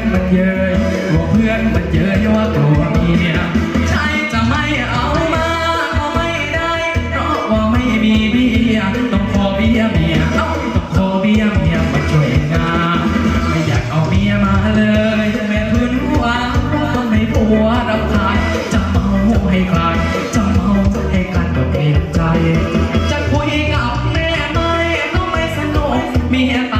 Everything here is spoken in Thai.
อนมันเยยว่เพื่อนมันเยยว่ากลัวเมียใช่จะไม่เอามาก็ไม่ได้ เพราะว่าไม่มีเบี้ยต้องขอเบี้ยเมียต้องขอเบี้ยเมียมาช่วยงานไม่อยากเอาเบี้ยมาเลยแม่พื้นหัวเพราะคนไม่ผัวรับทาญจะเมาให้คลาจะเมาให้กันก็เกรงใจ จะคุยกับแม่ไม่ก็ไม่สนุกเมียตา